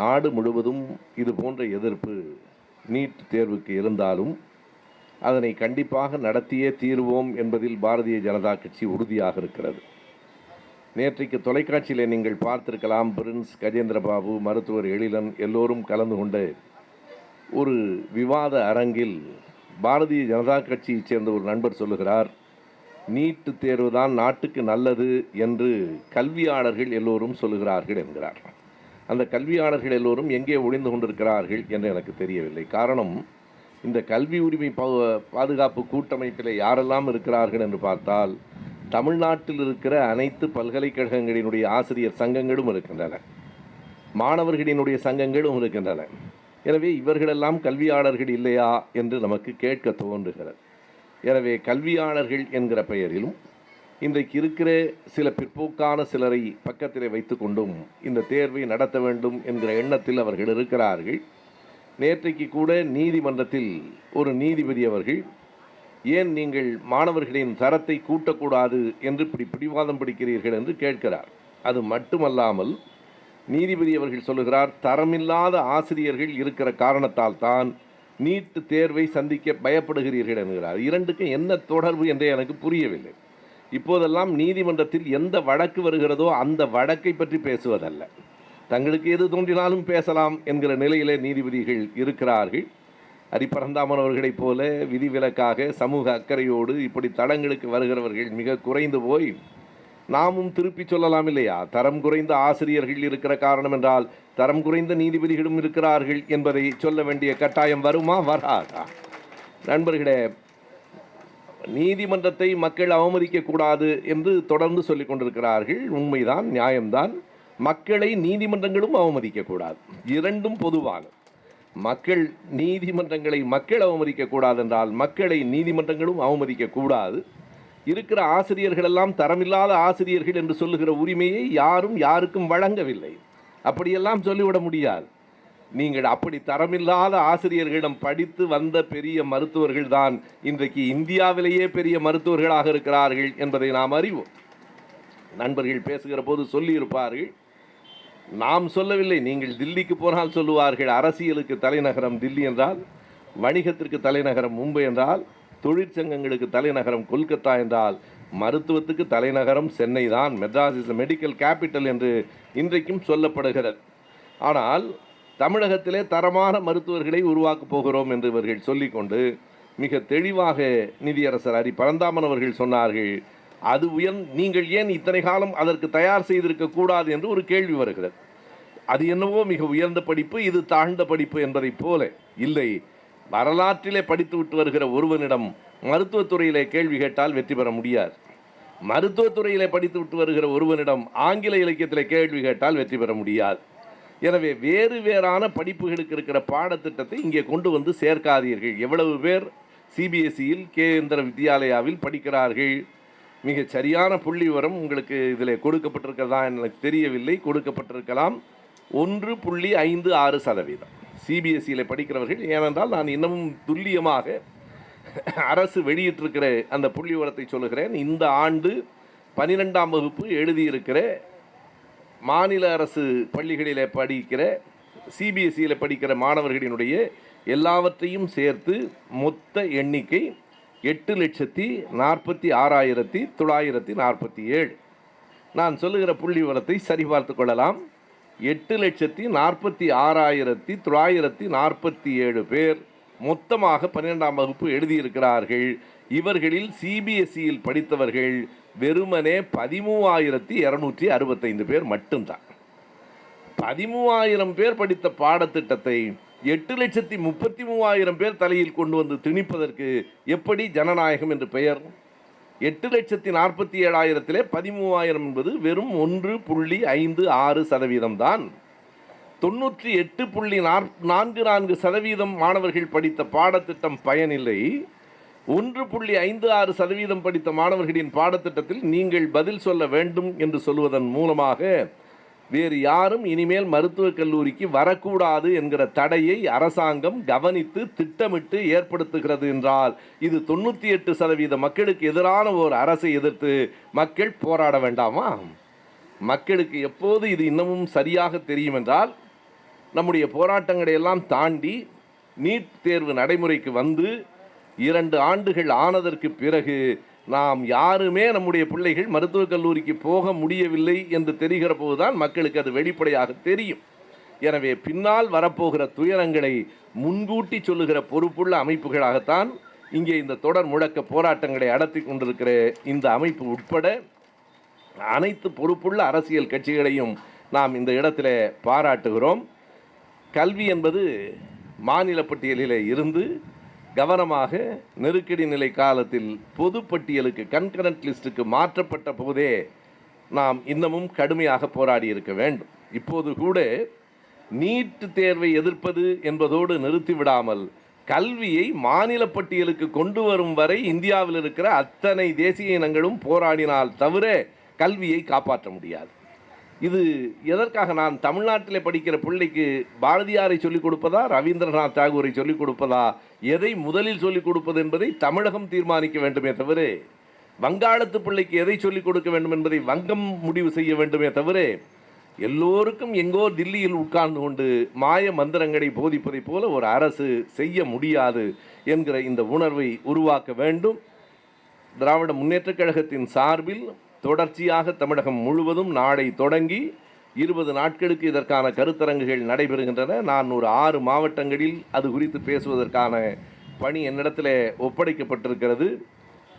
நாடு முழுவதும் இது போன்ற எதிர்ப்பு நீட் தேர்வுக்கு இருந்தாலும் அதனை கண்டிப்பாக நடத்தியே தீர்வோம் என்பதில் பாரதிய ஜனதா கட்சி உறுதியாக இருக்கிறது. நேற்றைக்கு தொலைக்காட்சியில் நீங்கள் பார்த்திருக்கலாம் பிரின்ஸ் கஜேந்திரபாபு மருத்துவர் எழிலன் எல்லோரும் கலந்து கொண்ட ஒரு விவாத அரங்கில் பாரதிய ஜனதா கட்சியைச் சேர்ந்த ஒரு நண்பர் சொல்லுகிறார் நீட்டு தேர்வு தான் நாட்டுக்கு நல்லது என்று கல்வியாளர்கள் எல்லோரும் சொல்லுகிறார்கள் என்கிறார். அந்த கல்வியாளர்கள் எல்லோரும் எங்கே ஒளிந்து கொண்டிருக்கிறார்கள் என்று எனக்கு தெரியவில்லை. காரணம் இந்த கல்வி உரிமை பா- பாதுகாப்பு கூட்டமைப்பில் யாரெல்லாம் இருக்கிறார்கள் என்று பார்த்தால் தமிழ்நாட்டில் இருக்கிற அனைத்து பல்கலைக்கழகங்களினுடைய ஆசிரியர் சங்கங்களும் இருக்கின்றன. மாணவர்களினுடைய சங்கங்களும் இருக்கின்றன. எனவே இவர்களெல்லாம் கல்வியாளர்கள் இல்லையா என்று நமக்கு கேட்க தோன்றுகிறது. எனவே கல்வியாளர்கள் என்கிற பெயரிலும் இன்றைக்கு இருக்கிற சில பிற்போக்கான சிலரை பக்கத்திலே வைத்துக்கொண்டும் இந்த தேர்வை நடத்த வேண்டும் என்கிற எண்ணத்தில் அவர்கள் இருக்கிறார்கள். நேற்றைக்கு கூட நீதிமன்றத்தில் ஒரு நீதிபதி அவர்கள் ஏன் நீங்கள் மாணவர்களின் தரத்தை கூட்டக்கூடாது என்று இப்படி பிடிவாதம் பிடிக்கிறீர்கள்? என்று கேட்கிறார். அது மட்டுமல்லாமல் நீதிபதி அவர்கள் சொல்லுகிறார் தரமில்லாத ஆசிரியர்கள் இருக்கிற காரணத்தால் தான் நீட் தேர்வை சந்திக்க பயப்படுகிறீர்கள் என்கிறார். இரண்டுக்கும் என்ன தொடர்பு என்றே எனக்கு புரியவில்லை. இப்போதெல்லாம் நீதிமன்றத்தில் எந்த வழக்கு வருகிறதோ அந்த வழக்கை பற்றி பேசுவதல்ல. தங்களுக்கு எது தோன்றினாலும் பேசலாம் என்கிற நிலையிலே நீதிபதிகள் இருக்கிறார்கள். ஹரிபரந்தாமன் அவர்களைப் போல விதிவிலக்காக சமூக அக்கறையோடு இப்படி தடங்களுக்கு வருகிறவர்கள் மிக குறைந்து போய் நாமும் திருப்பி சொல்லலாம் இல்லையா? தரம் குறைந்த ஆசிரியர்கள் இருக்கிற காரணம் என்றால் தரம் குறைந்த நீதிபதிகளும் இருக்கிறார்கள் என்பதை சொல்ல வேண்டிய கட்டாயம் வருமா? வராதா? நண்பர்களே நீதிமன்றத்தை மக்கள் அவமதிக்க கூடாது என்று தொடர்ந்து சொல்லிக் கொண்டிருக்கிறார்கள். உண்மைதான் நியாயம்தான். மக்களை நீதிமன்றங்களும் அவமதிக்க கூடாது இரண்டும் பொதுவாக மக்கள் நீதிமன்றங்களை மக்கள் அவமதிக்க கூடாது என்றால் மக்களை நீதிமன்றங்களும் அவமதிக்க கூடாது இருக்கிற ஆசிரியர்கள் எல்லாம் தரமில்லாத ஆசிரியர்கள் என்று சொல்லுகிற உரிமையை யாரும் யாருக்கும் வழங்கவில்லை. அப்படியெல்லாம் சொல்லிவிட முடியாது. நீங்கள் அப்படி தரமில்லாத ஆசிரியர்களிடம் படித்து வந்த பெரிய மருத்துவர்கள் தான் இன்றைக்கு இந்தியாவிலேயே பெரிய மருத்துவர்களாக இருக்கிறார்கள் என்பதை நாம் அறிவோம். நண்பர்கள் பேசுகிற போது சொல்லியிருப்பார்கள் நாம் சொல்லவில்லை நீங்கள் தில்லிக்கு போனால் சொல்லுவார்கள். அரசியலுக்கு தலைநகரம் தில்லி என்றால் வணிகத்திற்கு தலைநகரம் மும்பை என்றால் தொழிற்சங்கங்களுக்கு தலைநகரம் கொல்கத்தா என்றால் மருத்துவத்துக்கு தலைநகரம் சென்னை தான். மெட்ராஸ் இஸ் மெடிக்கல் கேபிட்டல் என்று இன்றைக்கும் சொல்லப்படுகிறது. ஆனால் தமிழகத்திலே தரமான மருத்துவர்களை உருவாக்கப் போகிறோம் என்று இவர்கள் சொல்லிக்கொண்டு மிக தெளிவாக நிதியரசர் ஹரி பரந்தாமன் அவர்கள் சொன்னார்கள் அது உயர் நீங்கள் ஏன் இத்தனை காலம் அதற்கு தயார் செய்திருக்க கூடாது? என்று ஒரு கேள்வி வருகிறது. அது என்னவோ மிக உயர்ந்த படிப்பு இது தாழ்ந்த படிப்பு என்பதைப் போல இல்லை. வரலாற்றிலே படித்து விட்டு வருகிற ஒருவனிடம் மருத்துவத்துறையிலே கேள்வி கேட்டால் வெற்றி பெற முடியாது. மருத்துவத்துறையிலே படித்து விட்டு வருகிற ஒருவனிடம் ஆங்கில இலக்கியத்தில் கேள்வி கேட்டால் வெற்றி பெற முடியாது. எனவே வேறு வேறான படிப்புகளுக்கு இருக்கிற பாடத்திட்டத்தை இங்கே கொண்டு வந்து சேர்க்காதீர்கள். எவ்வளவு பேர் சிபிஎஸ்சியில் கேந்திர வித்யாலயாவில் படிக்கிறார்கள். மிக சரியான புள்ளி விவரம் உங்களுக்கு இதில் கொடுக்கப்பட்டிருக்கிறதா எனக்கு தெரியவில்லை. கொடுக்கப்பட்டிருக்கலாம். ஒன்று புள்ளி ஐந்து ஆறு சதவீதம். சிபிஎஸ்சியில் படிக்கிறவர்கள் ஏனென்றால் நான் இன்னமும் துல்லியமாக அரசு வெளியிட்டிருக்கிற அந்த புள்ளி விவரத்தை சொல்லுகிறேன். இந்த ஆண்டு பன்னிரெண்டாம் வகுப்பு எழுதியிருக்கிற மாநில அரசு பள்ளிகளில் படிக்கிற சிபிஎஸ்சியில் படிக்கிற மாணவர்களினுடைய எல்லாவற்றையும் சேர்த்து மொத்த எண்ணிக்கை எட்டு லட்சத்தி நாற்பத்தி ஆறாயிரத்தி தொள்ளாயிரத்தி நாற்பத்தி ஏழு. நான் சொல்லுகிற புள்ளி விவரத்தை சரிபார்த்து கொள்ளலாம். எட்டு லட்சத்தி நாற்பத்தி ஆறாயிரத்தி தொள்ளாயிரத்தி நாற்பத்தி ஏழு பேர் மொத்தமாக பன்னிரெண்டாம் வகுப்பு எழுதியிருக்கிறார்கள். இவர்களில் சிபிஎஸ்சியில் படித்தவர்கள் வெறுமனே பதிமூவாயிரத்தி இரநூற்றி அறுபத்தைந்து பேர் மட்டும்தான். பதிமூவாயிரம் பேர் படித்த பாடத்திட்டத்தை எட்டு லட்சத்தி முப்பத்தி மூவாயிரம் பேர் தலையில் கொண்டு வந்து திணிப்பதற்கு எப்படி ஜனநாயகம் என்று பெயர்? எட்டு லட்சத்தி நாற்பத்தி ஏழாயிரத்திலே பதிமூவாயிரம் என்பது வெறும் ஒன்று புள்ளி ஐந்து ஆறு சதவீதம் தான். தொண்ணூற்றி எட்டு புள்ளி நாற் நான்கு நான்கு சதவீதம் மாணவர்கள் படித்த பாடத்திட்டம் பயனில்லை. ஒன்று புள்ளி ஐந்து ஆறு சதவீதம் படித்த மாணவர்களின் பாடத்திட்டத்தில் நீங்கள் பதில் சொல்ல வேண்டும் என்று சொல்வதன் மூலமாக வேறு யாரும் இனிமேல் மருத்துவக் கல்லூரிக்கு வரக்கூடாது என்கிற தடையை அரசாங்கம் கவனித்து திட்டமிட்டு ஏற்படுத்துகிறது என்றால் இது தொண்ணூற்றி எட்டு சதவீத மக்களுக்கு எதிரான ஒரு அரசை எதிர்த்து மக்கள் போராட வேண்டாமா? மக்களுக்கு எப்போது இது இன்னமும் சரியாக தெரியும் என்றால் நம்முடைய போராட்டங்களை எல்லாம் தாண்டி நீட் தேர்வு நடைமுறைக்கு வந்து இரண்டு ஆண்டுகள் ஆனதற்கு பிறகு நாம் யாருமே நம்முடைய பிள்ளைகள் மருத்துவக் கல்லூரிக்கு போக முடியவில்லை என்று தெரிகிற போதுதான் மக்களுக்கு அது வெளிப்படையாக தெரியும். எனவே பின்னால் வரப்போகிற துயரங்களை முன்கூட்டி சொல்லுகிற பொறுப்புள்ள அமைப்புகளாகத்தான் இங்கே இந்த தொடர் முழக்க போராட்டங்களை நடத்தி கொண்டிருக்கிற இந்த அமைப்பு உட்பட அனைத்து பொறுப்புள்ள அரசியல் கட்சிகளையும் நாம் இந்த இடத்துல பாராட்டுகிறோம். கல்வி என்பது மாநில பட்டியலில் இருந்து கவனமாக நெருக்கடி நிலை காலத்தில் பொது பட்டியலுக்கு கன்கரண்ட் லிஸ்ட்டுக்கு மாற்றப்பட்ட போதே நாம் இன்னமும் கடுமையாக போராடி இருக்க வேண்டும். இப்போது கூட நீட் தேர்வை எதிர்ப்பது என்பதோடு நிறுத்திவிடாமல் கல்வியை மாநில பட்டியலுக்கு கொண்டு வரும் வரை இந்தியாவில் இருக்கிற அத்தனை தேசிய இனங்களும் போராடினால் தவிர கல்வியை காப்பாற்ற முடியாது. இது எதற்காக நான் தமிழ்நாட்டில் படிக்கிற பிள்ளைக்கு பாரதியாரை சொல்லிக் கொடுப்பதா ரவீந்திரநாத் தாகூரை சொல்லிக் கொடுப்பதா எதை முதலில் சொல்லிக் கொடுப்பது என்பதை தமிழகம் தீர்மானிக்க வேண்டுமே தவிர வங்காளத்து பிள்ளைக்கு எதை சொல்லிக் கொடுக்க வேண்டும் என்பதை வங்கம் முடிவு செய்ய வேண்டுமே தவிர எல்லோருக்கும் எங்கோ தில்லியில் உட்கார்ந்து கொண்டு மாய மந்திரங்களை போதிப்பதைப் போல ஒரு அரசு செய்ய முடியாது என்கிற இந்த உணர்வை உருவாக்க வேண்டும். திராவிட முன்னேற்றக் கழகத்தின் சார்பில் தொடர்ச்சியாக தமிழகம் முழுவதும் நாளை தொடங்கி இருபது நாட்களுக்கு இதற்கான கருத்தரங்குகள் நடைபெறுகின்றன. நான் ஒரு ஆறு மாவட்டங்களில் அது குறித்து பேசுவதற்கான பணி என்னிடத்தில் ஒப்படைக்கப்பட்டிருக்கிறது.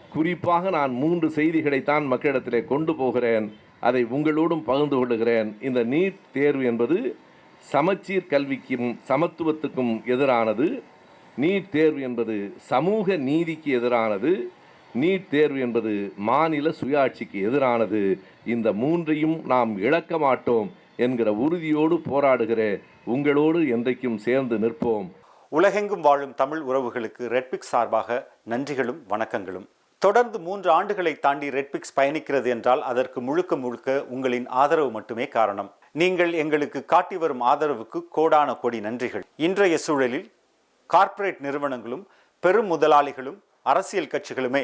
குறிப்பாக நான் மூன்று செய்திகளைத்தான் மக்களிடத்திலே கொண்டு போகிறேன். அதை உங்களோடும் பகிர்ந்து கொள்கிறேன். இந்த நீட் தேர்வு என்பது சமச்சீர் கல்விக்கும் சமத்துவத்துக்கும் எதிரானது. நீட் தேர்வு என்பது சமூக நீதிக்கு எதிரானது. நீட் தேர்வு என்பது மாநில சுயாட்சிக்கு எதிரானது. இந்த மூன்றையும் நாம் இழக்க மாட்டோம் என்கிற உறுதியோடு போராடுகிற உங்களோடு என்றைக்கும் சேர்ந்து நிற்போம். உலகெங்கும் வாழும் தமிழ் உறவுகளுக்கு ரெட்பிக்ஸ் சார்பாக நன்றிகளும் வணக்கங்களும். தொடர்ந்து மூன்று ஆண்டுகளை தாண்டி ரெட்பிக்ஸ் பயணிக்கிறது என்றால் அதற்கு முழுக்க முழுக்க உங்களின் ஆதரவு மட்டுமே காரணம். நீங்கள் எங்களுக்கு காட்டி வரும் ஆதரவுக்கு கோடான கோடி நன்றிகள். இன்றைய சூழலில் கார்ப்பரேட் நிறுவனங்களும் பெரும் முதலாளிகளும் அரசியல் கட்சிகளுமே